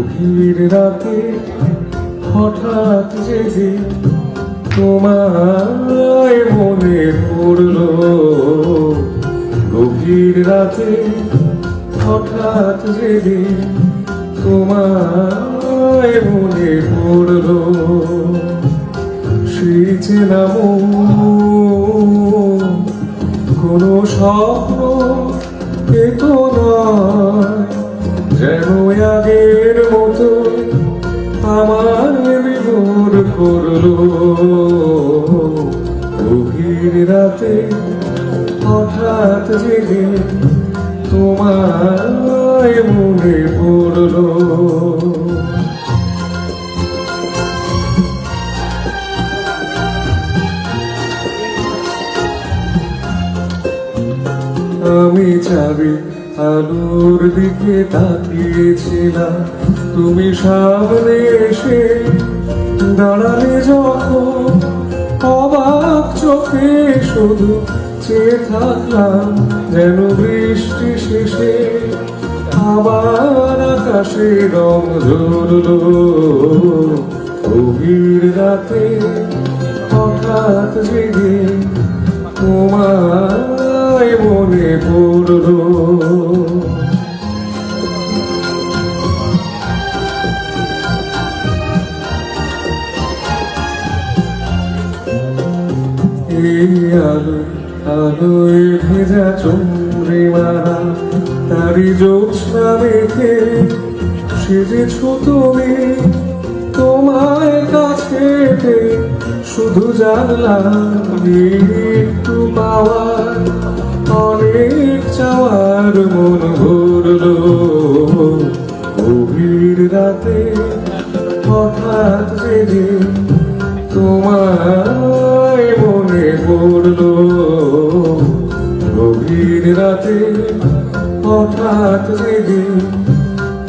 গভীর রাতে হঠাৎ জেগে তোমায় মনে পড়ল, গভীর রাতে হঠাৎ জেগে তোমায় মনে পড়ল সেচে নামো, কোনো স্বপ্ন এত নয় যেন করল। গভীর রাতে হঠাৎ জেগে তোমায় মনে পড়ল। আমি চাবি আলোর দিকে তাকিয়েছিলাম। তুমি সামনে এসে দাঁড়ালে শুধু চেয়ে থাকলাম যেন বৃষ্টি শেষে আবার আকাশে রং ধরল গভীর রাতে হঠাৎ জেগে তোমায় মনে পড়ল। আলো আলোয় ভেজা চন্দ্রিমা তারি জ্যোৎস্না মেখে সেজেছ তুমি তোমার কাছে শুধু জানলাম একটু পাওয়ার, অনেক চাওয়ার মন ভরলো। গভীর রাতে হঠাৎ জেগে তোমায় রাতে হঠাৎ জেগে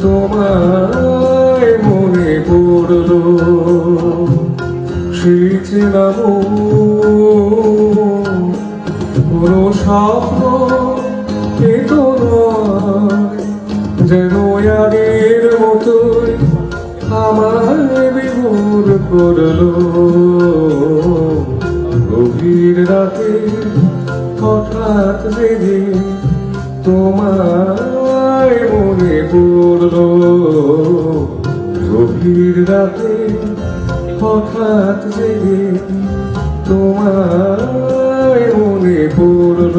তোমায় মনে পড়ল সেচে নামো কোনো স্বপ্ন নয় যেন আগের মতোই আমার বিভোর করল। গভীর রাতে হঠাৎ জেগে তোমায় মনে পড়ল। গভীর রাতে হঠাৎ জেগে তোমায় মনে পড়ল।